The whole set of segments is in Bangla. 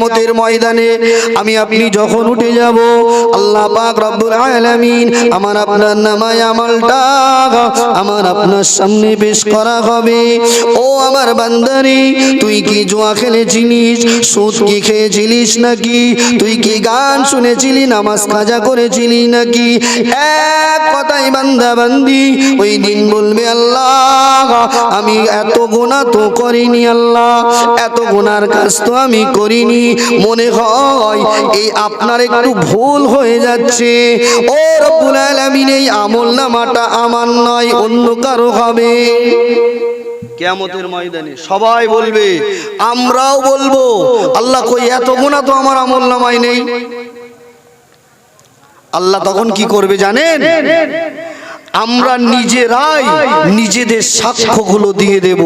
কিয়ামতের ময়দানে আমি আপনি যখন উঠে যাব, আল্লাহ পাক রব্বুল আলামিন আমার আপনার নামায় আমলটা আমার আপনার সামনে পেশ করা হবে। ও আমার বান্দারি, তুই কি জুয়া খেলেছিলিস, সুদ কি খেয়েছিলিস নাকি? তুই কি গান শুনেছিলি, নামাজ কাজা করেছিলি নাকি? এক কথাই বান্দা বান্দি ওই দিন বলবে আল্লাহ, আমি এত গুণা তো করিনি আল্লাহ, এত গুনার কাজ তো আমি করিনি। মনে হয় এই আপনার একটু ভুল হয়ে যাচ্ছে। ও রব্বুল আলামিন, এই আমল নামাটা আমার নয়, অন্য কারও হবে। কেয়ামতের ময়দানে সবাই বলবে, আমরাও বলব। আল্লাহ কই, এত গুণা তো আমার আমল নামায় নেই। আল্লাহ তখন কি করবে জানেন? আমরা নিজেরাই নিজেদের সাক্ষ্যগুলো দিয়ে দেব।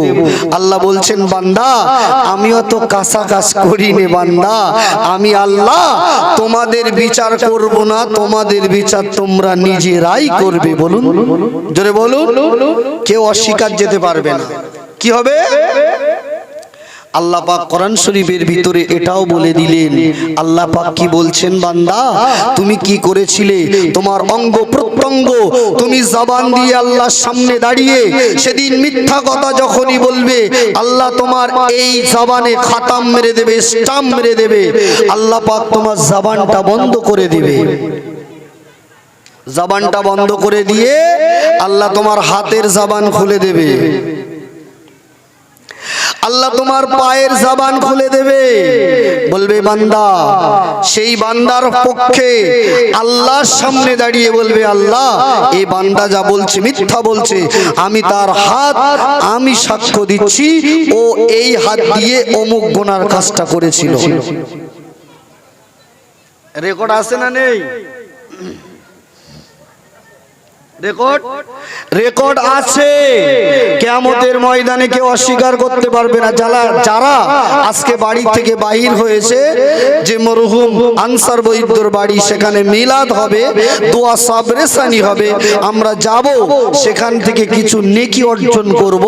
আল্লাহ বলছেন বান্দা আমি অত কাঁচা কাজ করি নে বান্দা। আমি আল্লাহ তোমাদের বিচার করব না তোমাদের বিচার তোমরা নিজেরাই করবে। বলুন জোরে বলুন। কেউ অস্বীকার যেতে পারবে না। কি হবে? আল্লাহ পাক কোরআন শরীফের ভিতরে এটাও বলে দিলেন, আল্লাহ পাক কি বলছেন বান্দা? তুমি কি করেছিলে? তোমার অঙ্গ প্রত্যঙ্গ তুমি জবান দিয়ে আল্লাহর সামনে দাঁড়িয়ে সেদিন মিথ্যা কথা যখনই বলবে, আল্লাহ তোমার এই জবানে খাতাম মেরে দেবে, স্টাম্প মেরে দেবে, আল্লাহ পাক তোমার জবানটা বন্ধ করে দিবে। জবানটা বন্ধ করে দিয়ে আল্লাহ তোমার হাতের জবান খুলে দেবে। আল্লাহ তোমার পায়ের জবান খুলে দেবে। বলবে, বান্দা, সেই বান্দার পক্ষে আল্লাহর সামনে দাঁড়িয়ে বলবে, আল্লাহ এই বান্দা যা বলছে, মিথ্যা বলছে, আমি তার হাত, আমি সাক্ষ্য দিচ্ছি, ও এই হাত দিয়ে অমুক গোনার কাজটা করেছিল। রেকর্ড আছে না নেই? রেকর্ড? আছে। কেয়ামতের ময়দানে কেউ অস্বীকার করতে পারবে না। যারা যারা আজকে বাড়ি থেকে বাহির হয়েছে, যে মরহুম আনসার বৈদ্যর বাড়ি, সেখানে মিলাদ হবে, দোয়া সাবরেসানি হবে, আমরা যাব, সেখান থেকে কিছু নেকি অর্জন করব।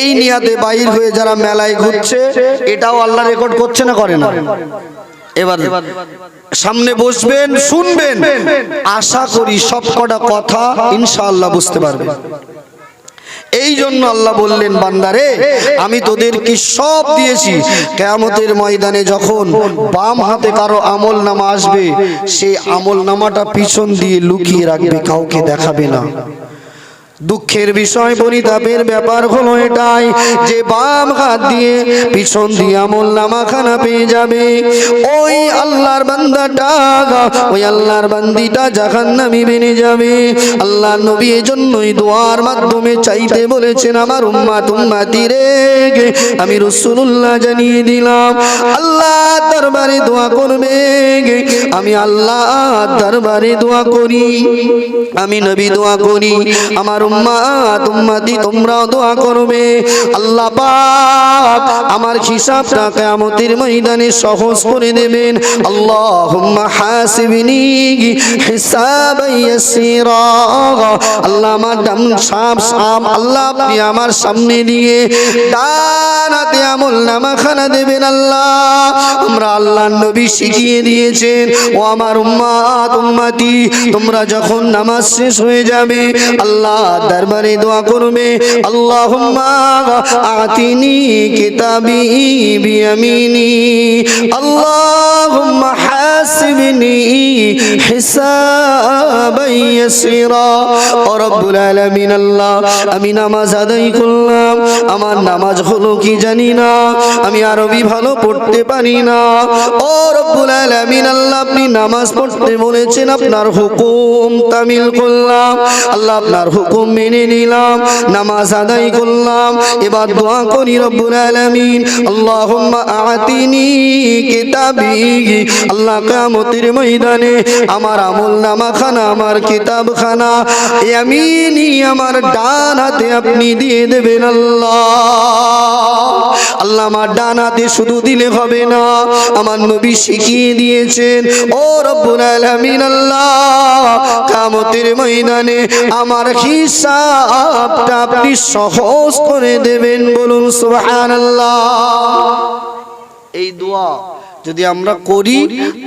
এই নিয়াতে বাহির হয়ে যারা মেলায় ঘুরছে, এটাও আল্লাহ রেকর্ড করছে না করে না? এবার সামনে বসবেন, শুনবেন। আশা করি সব কটা কথা ইনশাআল্লাহ বুঝতে পারবেন। এই জন্য আল্লাহ বললেন, বান্দারে, আমি তোদের কি সব দিয়েছি। কেয়ামতের ময়দানে যখন বাম হাতে কারও আমল নামা আসবে, সেই আমল নামাটা পিছন দিয়ে লুকিয়ে রাখবে, কাউকে দেখাবে না। দুঃখের বিষয় পরিতাপের ব্যাপার হলো এটাই। যে বাম হাত দিয়ে পিছন দিয়ে আমল নামাখানা পেয়ে যাবে, ওই আল্লাহর বান্দাটা ওই আল্লাহর বান্দিটা জাহান্নামি বেনে যাবে। আল্লাহ নবী এজন্যই দোয়ার মাধ্যমে চাইতে বলেছেন, আমার উম্মাত উম্মাতি রে আমি রসুল্লাহ জানিয়ে দিলাম, আল্লাহ দরবারে দোয়া করবে গে, আমি আল্লাহ দরবারে দোয়া করি, আমি নবী দোয়া করি, আমার আল্লাহ আমার আল্লাহ আল্লাহ আপনি আমার সামনে দিয়ে আমল নামাখানা দেবেন আল্লাহ। আমরা আল্লাহ নবী শিখিয়ে দিয়েছেন, ও আমার উম্মাত উম্মাতি তোমরা যখন নামাজ শেষ হয়ে যাবে, আল্লাহ দরবারে দোয়া করবে। আতিনি কিতাবি আল্লাহ, আমি নামাজ আদায় করলাম। আমার নামাজ হলো কি জানি না? আমি আরবি ভালো পড়তে পারি না। ও রব্বুল আলামিন আল্লাহ, আপনি নামাজ পড়তে বলেছেন, আপনার হুকুম তামিল করলাম। আল্লাহ, আপনার হুকুম মেনে নিলাম, নামাজ আদায় করলাম। এবার দোয়া করি রব্বুল আলামিন, আল্লাহুম্মা আতিনি কিতাবি। আল্লাহ কিয়ামতের ময়দানে আমার আমল নামা খানা আমার কিতাব খানা ইয়ামিনি আমার ডান হাতে আপনি দিয়ে দেবেন আল্লাহ। আল্লাহ আমার ডান হাতে শুধু দিলে হবে না, আমার নবী শিখিয়ে দিয়েছেন, ও রব্বুল আলামিন আল্লাহ কামতের ময়দানে আমার হিসাবটা আপনি সহজ করে দেবেন বলুন, সুবহানাল্লাহ। এই দোয়া যদি আমরা করি,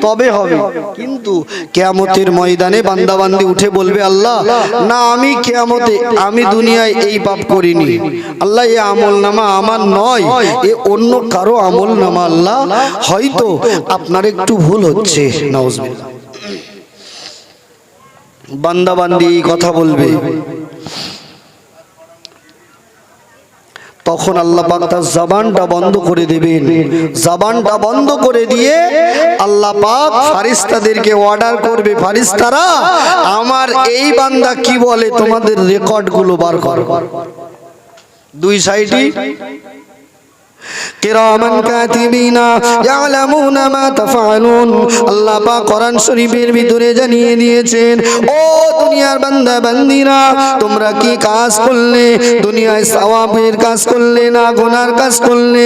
তবে হবে। কিন্তু কেয়ামতের ময়দানে বান্দাবান্দি উঠে বলবে, আল্লাহ, না, আমি কেয়ামতে, আমি দুনিয়ায় এই পাপ করিনি। আল্লাহ, এ আমল নামা আমার নয়, এ অন্য কারও আমল নামা আল্লাহ, হয়তো আপনার একটু ভুল হচ্ছে। নাউজুবিল্লাহ। বান্দাবান্দি কথা বলবে। তখন আল্লাহ পাক তার জবানটা বন্ধ করে দিবেন। জবানটা বন্ধ করে দিয়ে আল্লাহ পাক ফারিস্তাদেরকে অর্ডার করবে, ফারিস্তারা, আমার এই বান্দা কি বলে? তোমাদের রেকর্ডগুলো বার কর। দুই সাইডই কিরামান কাতিবিনা ইয়ালামুনা মা তাফআলুন। আল্লাহ পাক কোরআন শরীফের ভিতরে জানিয়ে দিয়েছেন, ও দুনিয়ার বান্দা, বান্দিরা, তোমরা কি কাজ করলে? দুনিয়ায় সওয়াবের কাজ করলে না গুনার কাজ করলে?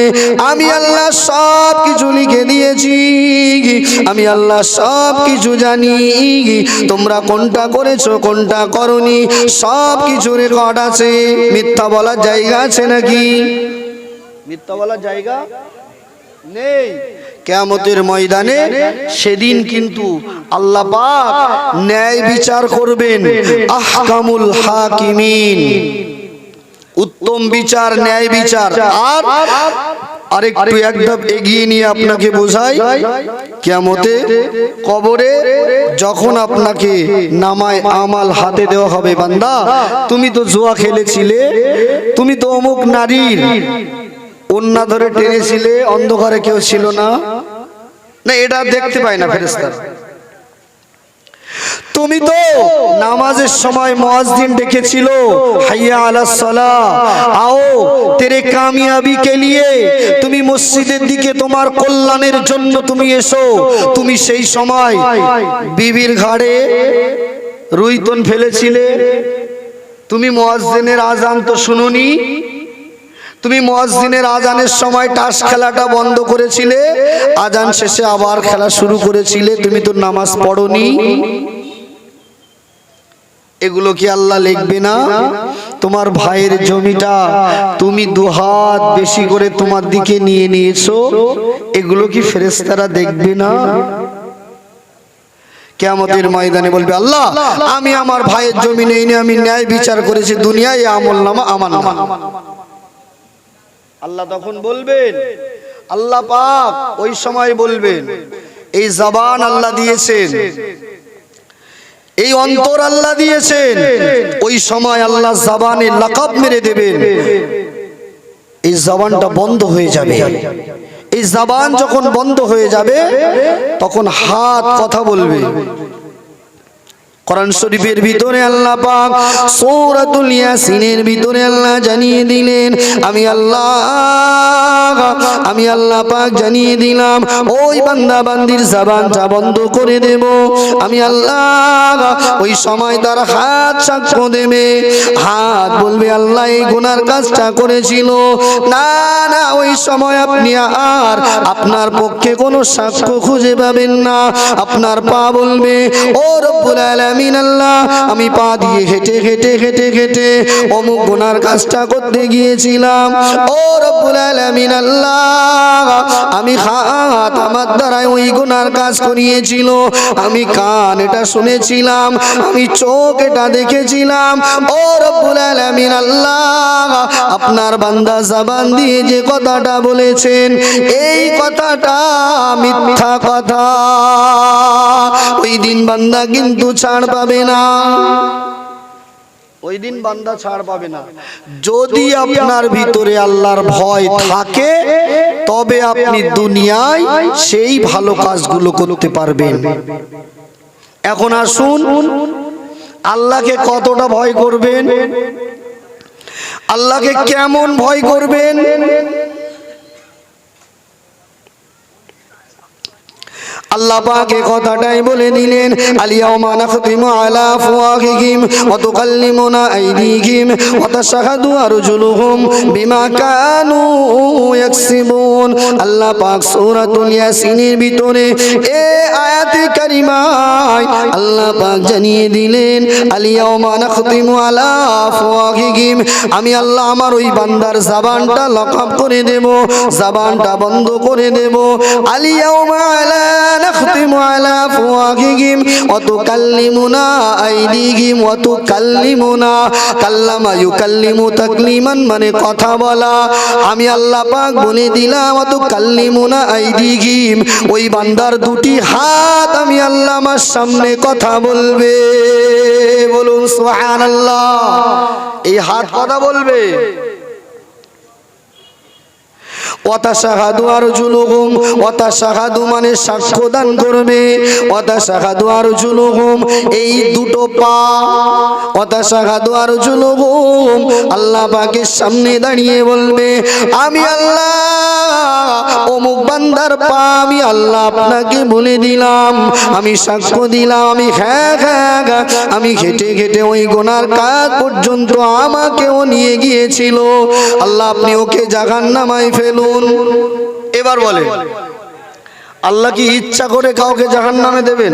আমি আল্লাহ সব কিছু লিখে দিয়েছি। আমি আল্লাহ সব কিছু জানি। তোমরা কোনটা করেছ, কোনটা করনি? সব কিছু রেকর্ড আছে। মিথ্যা বলার জায়গা আছে নাকি? মিথ্যা বলার জায়গা নেই। কেয়ামতের ময়দানে সেদিন কিন্তু আল্লাহ ন্যায় বিচার করবেন। আহকামুল হাকিমিন। উত্তম বিচার, ন্যায় বিচার। আর আরেকটু একদম এগিয়ে নিয়ে আপনাকে বোঝাই কেমতে কবরে যখন আপনাকে নামায় আমাল হাতে দেওয়া হবে বান্দা, তুমি তো জুয়া খেলেছিলে, তুমি তো অমুক নারীর। অন্যা ধরে টেনেছিলে অন্ধকারে কেউ ছিল না। না, এটা দেখতে পায় না ফেরেস্তা তুমি তো নামাজের সময় মুয়াজ্জিন ডেকেছিল, হাইয়া আলাস সালাহ। আও, তেরে কামিয়াবি কে লিয়ে তুমি মসজিদের দিকে তোমার কল্যাণের জন্য তুমি এসো। তুমি সেই সময় বিবির ঘাড়ে রুইতন ফেলেছিলে। তুমি মুয়াজ্জিনের আজান তো শুনুনি। তুমি মুয়াজ্জিনের আজানের সময় টাস খেলাটা বন্ধ করেছিলে? আজান শেষে আবার খেলা শুরু করেছিলে? তুমি তো নামাজ পড়নি। এগুলো কি আল্লাহ লিখবে না? তোমার ভাইয়ের জমিটা তুমি দুহাত বেশি করে তোমার দিকে নিয়ে নিয়েছো। এগুলো কি ফেরেস্তারা দেখবে না? কেয়ামতের ময়দানে বলবে, আল্লাহ, আমি আমার ভাইয়ের জমি নেই আমি ন্যায় বিচার করেছি, দুনিয়ায় আমল নামা আমার নামা। আল্লাহ তখন বলবেন, আল্লাহ পাক ওই সময় বলবেন, এই জবান আল্লাহ দিয়েছেন, এই অন্তর আল্লাহ দিয়েছেন, ওই সময় আল্লাহ জবানে লাকাব মেরে দেবেন। এই জবানটা বন্ধ হয়ে যাবে। এই জবান যখন বন্ধ হয়ে যাবে, তখন হাত কথা বলবে। কোরআন শরীফের ভিতরে আল্লাহ পাক সূরাতুল ইয়াসিনের ভিতরে আল্লাহ জানিয়ে দিলেন, আমি আল্লাহ আমি আল্লাহ পাক জানিয়ে দিলাম, ওই বান্দা বান্দির জবানটা বন্ধ করে দেব। আমি আল্লাহ, ওই সময় তার হাত সাক্ষ্য দেবে। হাত বলবে, আল্লাহ এই গুনার কাজটা করেছিল। না না, ওই সময় আপনি আর আপনার পক্ষে কোনো সাক্ষ্য খুঁজে পাবেন না। আপনার পা বলবে, ও রব্বুল আলামিন আল্লাহ। আমি পা দিয়ে হেঁটে হেঁটে হেঁটে হেঁটে অমুক গোনার কাজটা করতে গিয়েছিলাম। ও রব্বুল আলামিন আল্লাহ। আমি হাত আমার দ্বারাই ওই গুনার কাজ করিয়েছিল। আমি কান এটা শুনেছিলাম, আমি চোখ এটা দেখেছিলাম। ও রব্বুল আলামিন আল্লাহ, আপনার বান্দা জবান দিয়ে যে কথাটা বলেছেন, এই কথাটা মিথ্যা কথা। ওই দিন বান্দা কিন্তু ছাড় পাবে না। ওই দিন বান্দা ছাড় পাবে না। যদি আপনার ভিতরে আল্লাহর ভয় থাকে তবে আপনি দুনিয়ায় সেই ভালো কাজগুলো করতে পারবেন। এখন আসুন আল্লাহকে কতটা ভয় করবেন? আল্লাহকে কেমন ভয় করবেন? আল্লাহ পাক কথাটাই বলে দিলেন আলিয়াউমা নাখতিমু আলা আফওয়াহিহিম ওয়া তুকাল্লিমুনা আইদিহিম ওয়া তাশহাদু আরজুলুহুম বিমা কানু ইয়াকসিবুন। আল্লাহ পাক সূরাতুল ইয়াসিনের ভিতরে এই আয়াতে কারিমায় আল্লাহ পাক জানিয়ে দিলেন আলিয়াউমা নাখতিমু আলা আফওয়াহিহিম আমি আল্লাহ আমার ওই বান্দার জবানটা লকআপ করে দেব, জবানটা বন্ধ করে দেব। আলিয়াউমা আলা আফওয়াহিহিম ওয়া তুকাল্লিমুনা আইদিহিম ওয়া তুকাল্লিমুনা কাল্লামা ইউকাল্লিমু তাকলিমান মানে কথা বলা আমি আল্লাহ পাক বলে দিলাম ওয়া তুকাল্লিমুনা আইদিহিম ওই বান্দার দুটি হাত আমি আল্লাহ আমার সামনে কথা বলবে। বলুন, সুবহানাল্লাহ। এই হাত কথা বলবে। ওয়াতাশাহাদু আরজুলুহুম ওয়াতাশাহাদু মানে সাক্ষ্য দান করবে। ওয়াতাশাহাদু আরজুলুহুম এই দুটো পা। ওয়াতাশাহাদু আরজুলুহুম আল্লাহ পাকের সামনে দাঁড়িয়ে বলবে আমি আল্লাহ অমুক বান্দার পা আমি আল্লাহ আপনাকে বলে দিলাম। আমি সাক্ষ্য দিলাম আমি হ্যাঁ হ্যাঁ হ্যাঁ, আমি ঘেটে ঘেটে ওই গোনার কাজ পর্যন্ত আমাকেও নিয়ে গিয়েছিল। আল্লাহ আপনি ওকে জাগান নামাই ফেলুন। এবার বলে আল্লাহ কি ইচ্ছা করে কাউকে জাহান নামে দেবেন?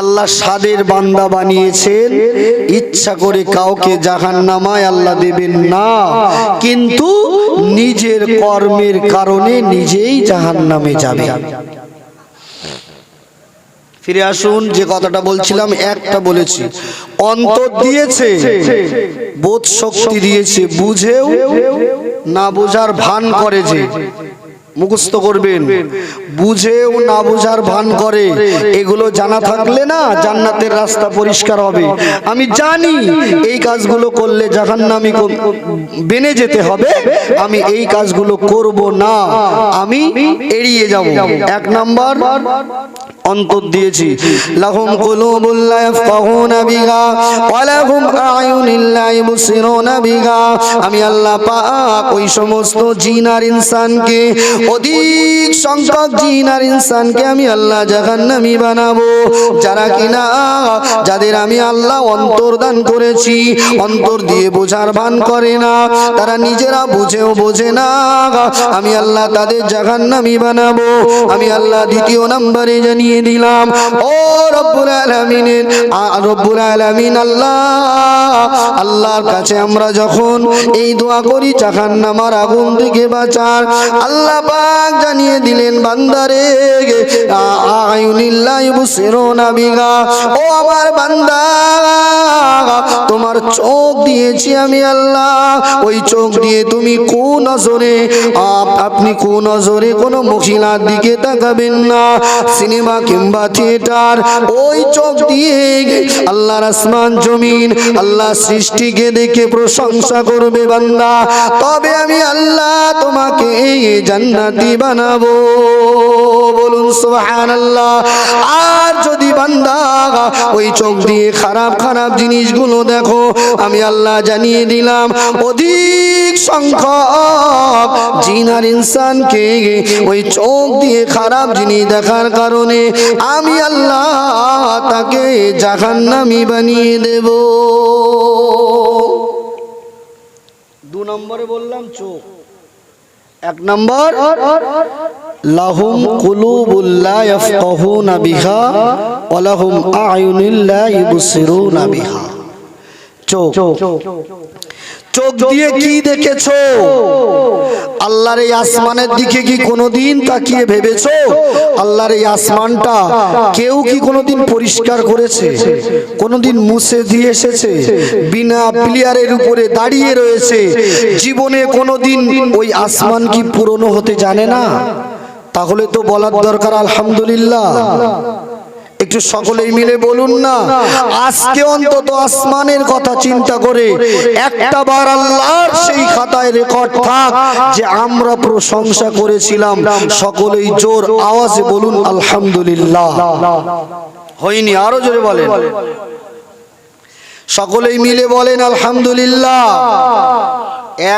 আল্লাহ সাদের বান্দা বানিয়েছেন, ইচ্ছা করে কাউকে জাহান নামায় আল্লাহ দেবেন না। কিন্তু নিজের কর্মের কারণে নিজেই জাহান নামে যাবে। ফিরে আসুন, যে কথাটা বলছিলাম, একটা বলেছি। অন্তর দিয়েছে বোধ শক্তি দিয়েছে, বুঝেও না বোঝার ভান করে যে, মুখস্থ করবেন। বুঝেও না বোঝার ভান করে, এগুলো জানা থাকলে না জান্নাতের রাস্তা পরিষ্কার হবে। আমি জানি এই কাজগুলো করলে জাহান্নামি বেনে যেতে হবে, আমি এই কাজগুলো করব না, আমি এড়িয়ে যাব। এক নাম্বার অন্তর দিয়েছি। লাহুম কুলুবুল লা ইয়াফকাহুনা বিহা ওয়া লাহুম আ'য়ুনুল লা ইবসিরুনা বিহা। আমি আল্লাহ পাক ওই সমস্ত জিন আর ইনসানকে, অধিক সংখ্যক জিন আর ইনসানকে আমি আল্লাহ জাহান্নামী বানাবো। যারা কিনা যাদের আমি আল্লাহ অন্তর দান করেছি, অন্তর দিয়ে বোঝার ভান করে না, তারা নিজেরা বুঝেও বোঝে না। আমি আল্লাহ তাদের জাহান্নামী বানাবো। আমি আল্লাহ দ্বিতীয় নম্বরে জানিয়ে দিলাম। ও রব্বুল আলামিনের রব্বুল আলামিন আল্লাহ, আল্লাহর কাছে আমরা যখন এই দোয়া করি, জাহান্নামার আগুন থেকে বাঁচার, আল্লাহ পাক জানিয়ে দিলেন, বান্দারে ও আমার বান্দা, তোমার চোখ দিয়েছি আমি আল্লাহ। ওই চোখ দিয়ে তুমি কোন আপনি কোন নজরে কোনো মহিলার দিকে তাকাবেন না। সিনেমা কিংবা থিয়েটার, ওই চোখ দিয়ে আল্লাহর আসমান জমিন আল্লাহ সৃষ্টিকে দেখে প্রশংসা করবে বান্দা। তবে আমি আল্লাহ তোমাকে জান্নাতি বানাবো। বলুন সুবহানাল্লাহ। আর ওই চোখ দিয়ে খারাপ খারাপ জিনিসগুলো দেখো। আমি আল্লাহ জানিয়ে দিলাম, অধিক সংখ্যক জিন আর ইনসানকে ওই চোখ দিয়ে খারাপ জিনিস দেখার কারণে আমি আল্লাহ তাকে জাহান্নামি বানিয়ে দেব। দু নম্বরে বললাম চোখ। এক নম্বর লাহুম কুলুবুল্লা ইয়াফকাহুনা বিহা ওয়া লাহুম আ'য়ুনুল্লা ইবসিরুনা বিহা। চোখ। চোখ দিয়ে কি দেখেছ? আল্লাহর এই আসমানের দিকে কি কোনোদিন তাকিয়ে ভেবেছো? আল্লাহর এই আসমানটা কেউ কি কোনোদিন পরিষ্কার করেছে? কোনোদিন মুছে দিয়ে এসেছে? বিনা প্লেয়ারের উপরে দাঁড়িয়ে রয়েছে? জীবনে কোনোদিন ওই আসমান কি পুরনো হতে জানে না? তাহলে তো বলার দরকার, আলহামদুলিল্লাহ। একটু সকলেই মিলে বলুন না, আজকে অন্তত আসমানের কথা চিন্তা করে একটা বার আল্লাহর সেই খাতায় রেকর্ড থাক যে আমরা প্রশংসা করেছিলাম। সকলেই জোর আওয়াজে বলুন, আলহামদুলিল্লাহ। হয়নি, আরও জোরে বলেন। সকলেই মিলে বলেন, আলহামদুলিল্লাহ।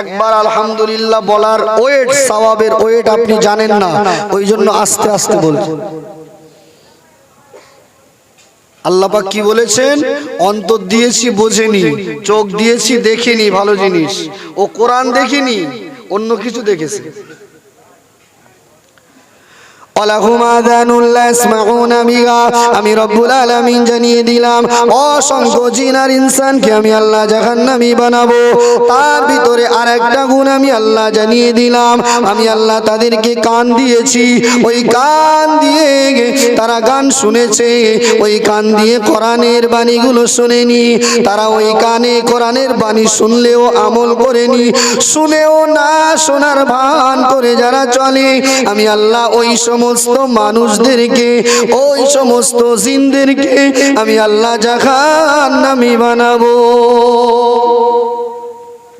একবার আলহামদুলিল্লাহ বলার ওয়েট, সওয়াবের ওয়েট আপনি জানেন না, ওই জন্য আস্তে আস্তে বলছেন আল্লাপাক কি বলেছেন? অন্তর দিয়েছি, বোঝেনি, চোখ দিয়েছি, দেখেনি, ভালো জিনিস। ও কোরআন দেখিনি, অন্য কিছু দেখেছে অলাহুম আযানুল্লাহ ইসমাউনা বিহা আমি রব্বুল আলামিন জানিয়ে দিলাম, অসংখ্য জিন আর ইনসানকে আমি আল্লাহ জাহান্নামী বানাবো। তার ভিতরে আরেকটা গুণ আমি আল্লাহ জানিয়ে দিলাম, আমি আল্লাহ তাদেরকে কান দিয়েছি। ওই কান দিয়ে তারা গান শুনেছে, ওই কান দিয়ে কোরআনের বাণীগুলো শুনেনি। তারা ওই কানে কোরআনের বাণী শুনলেও আমল করেনি। শুনেও না শোনার ভান করে যারা চলে, আমি আল্লাহ ওই সমস্ত মানুষদেরকে ওই সমস্ত জিনদেরকে আমি আল্লাহ জাহান নামি বানাবো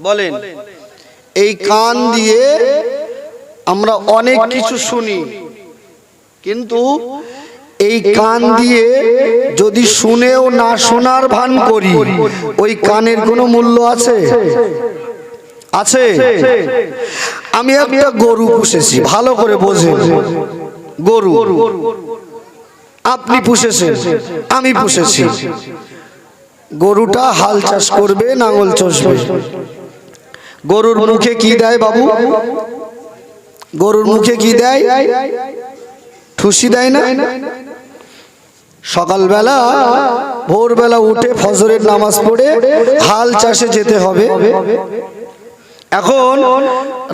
বলেন। এই কান দিয়ে আমরা অনেক কিছু শুনি কিন্তু এই কান দিয়ে যদি শুনেও না শোনার ভান করি ওই কানের কোনো মূল্য আছে? আছে। আমি একটা গরু পুষেছি ভালো করে বোঝেন। গরু। আপনি পুষেছেন আমি পুষেছি। গরুটা হাল চাষ করবে নাঙল চষবে। গরুর মুখে কি দেয় বাবু? গরুর মুখে কি দেয়? ঠুসি দেয় না? সকালবেলা ভোরবেলা উঠে ফজরের নামাজ পড়ে হাল চাষে যেতে হবে। এখন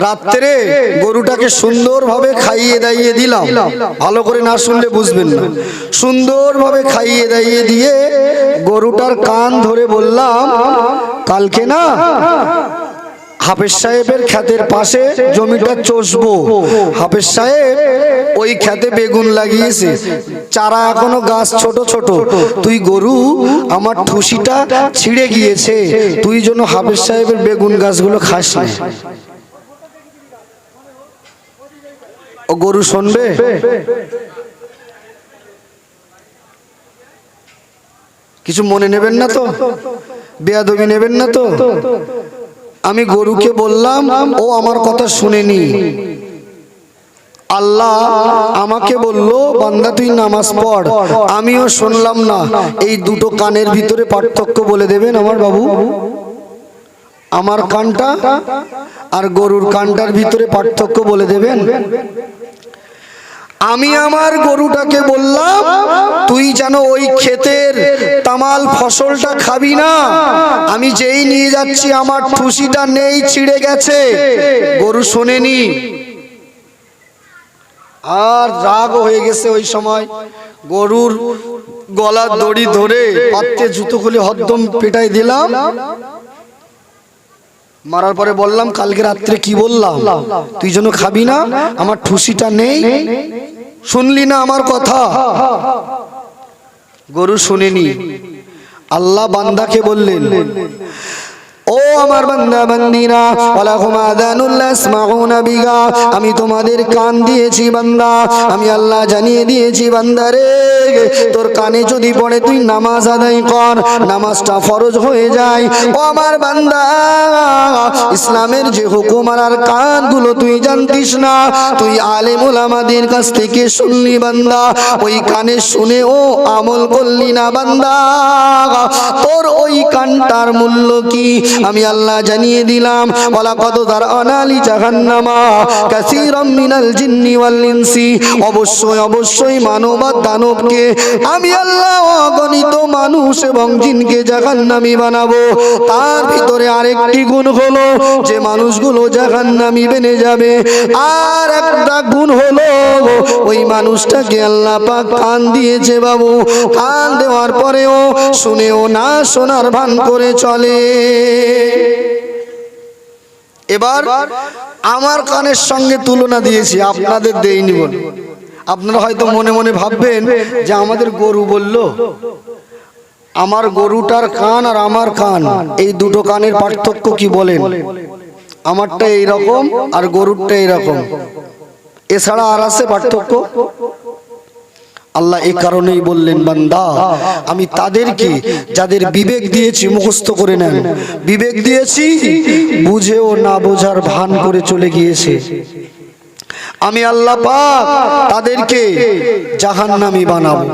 রাত্রে গরুটাকে সুন্দরভাবে খাইয়ে দাইয়ে দিলাম। ভালো করে না শুনলে বুঝবেন না। সুন্দরভাবে খাইয়ে দাইয়ে দিয়ে গরুটার কান ধরে বললাম, কালকে না হাফেজ সাহেবের ক্ষেতের পাশে জমিটা চষবো। হাফেজ সাহেব, ওই ক্ষেতে বেগুন লাগিয়েছে। চারা এখনও গাছ ছোট ছোট। তুই গরু, আমার ঠুসিটা ছিঁড়ে গিয়েছে। তুই জন্য হাফেজ সাহেবের বেগুন গাছগুলো খাস না। ও গরু শুনবে? কিছু মনে নেবেন না তো? বেয়াদবি নেবেন না তো? আমি গরুকে বললাম, ও আমার কথা শুনেনি। আল্লাহ আমাকে বলল, বান্দা, তুই নামাজ পড়। আমিও শুনলাম না। এই দুটো কানের ভিতরে পার্থক্য বলে দেবেন আমার বাবু? আমার কানটা আর গরুর কানটার ভিতরে পার্থক্য বলে দেবেন? আমি আমার গরুটাকে বললাম, তুই যেন ওই ক্ষেতের তামাল ফসলটা খাবি না। আমি যেই নিয়ে যাচ্ছি, আমার ঠুসিটা নেই, ছিঁড়ে গেছে। গরু শোনেনি। আর রাগ হয়ে গেছে ওই সময়। গরুর গলার দড়ি ধরে পাত্রে জুতো খুলে হদ্দম পেটাই দিলাম। মারার পরে বললাম, কালকে রাত্রে কি বললাম? তুই যেন খাবি না, আমার ঠুসিটা নেই। শুনলি না আমার কথা? গরু শুনেনি। আল্লাহ বান্দাকে বললেন, ও আমার বান্দা বান্দিরা, ওয়ালাহুম আযানুল্লাহ ইসমাউনা বিগা আমি তোমাদের কান দিয়েছি বান্দা, আমি আল্লাহ জানিয়ে দিয়েছি বান্দারে তোর কানে যদি পড়ে তুই নামাজ আদায় কর, নামাজটা ফরজ হয়ে যায়। ও আমার বান্দা, ইসলামের যে হুকুম আর কানগুলো তুই জানতিস না, তুই আলেম ওলামাদের কাছ থেকে শুনলি বান্দা। ওই কানে শুনে ও আমল করলি না বান্দা। তোর ওই কানটার মূল্য কি? আমি আল্লাহ জানিয়ে দিলাম ওয়ালা কত তার অনালি জাহান্নামা কাসীরাম মিনাল জিন্নি ওয়াল ইনসি। অবশ্যই অবশ্যই মানব আর দানবকে আমি আল্লাহ অগণিত মানুষ এবং জিনকে জাহান্নামী বানাবো। তার ভিতরে আরেকটি গুণ হলো, যে মানুষগুলো জাহান্নামী বেনে যাবে। আর একটা গুণ হলো, ওই মানুষটাকে আল্লাহ পাক কান দিয়েছে বাবু। কান দেওয়ার পরেও শুনেও না, শোনার ভান করে চলে। এবার আমার কানের সঙ্গে তুলনা দিয়েছি, আপনাদের দেইনি বলে। আপনারা হয়তো মনে মনে ভাববেন যে আমাদের গরু বলল, আমার গরুটার কান আর আমার কান, এই দুটো কানের পার্থক্য কি বলেন? আমারটা এই রকম আর গরুরটা এই রকম এছাড়া আর আছে পার্থক্য? আল্লাহ এই কারণেই বললেন বান্দা আমি তাদেরকে যাদের বিবেক দিয়েছি মুখস্থ করে নেন। বিবেক দিয়েছি বুঝেও না বোঝার ভান করে চলে গিয়েছে। আমি আল্লাহ পাক তাদেরকে জাহান্নামী বানাবো।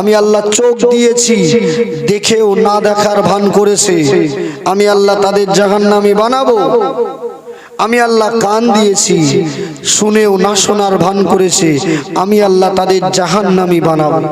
আমি আল্লাহ চোখ দিয়েছি দেখেও না দেখার ভান করেছে। আমি আল্লাহ তাদের জাহান্নামী বানাবো। আমি আল্লাহ কান দিয়েছি, শুনেও না শোনার ভান করেছে, আমি আল্লাহ তাদের জাহান নামি বানাবো।